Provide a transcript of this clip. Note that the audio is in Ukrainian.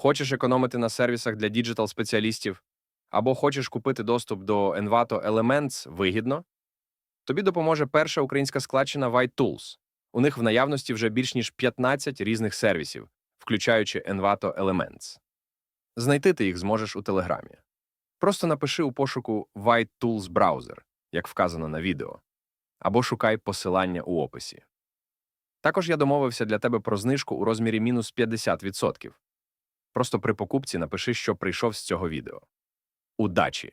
Хочеш економити на сервісах для діджитал-спеціалістів? Або хочеш купити доступ до Envato Elements вигідно? Тобі допоможе перша українська складчина White Tools. У них в наявності вже більш ніж 15 різних сервісів, включаючи Envato Elements. Знайти ти їх зможеш у Телеграмі. Просто напиши у пошуку White Tools Browser, як вказано на відео, або шукай посилання у описі. Також я домовився для тебе про знижку у розмірі мінус 50%. Просто при покупці напиши, що прийшов з цього відео. Удачі!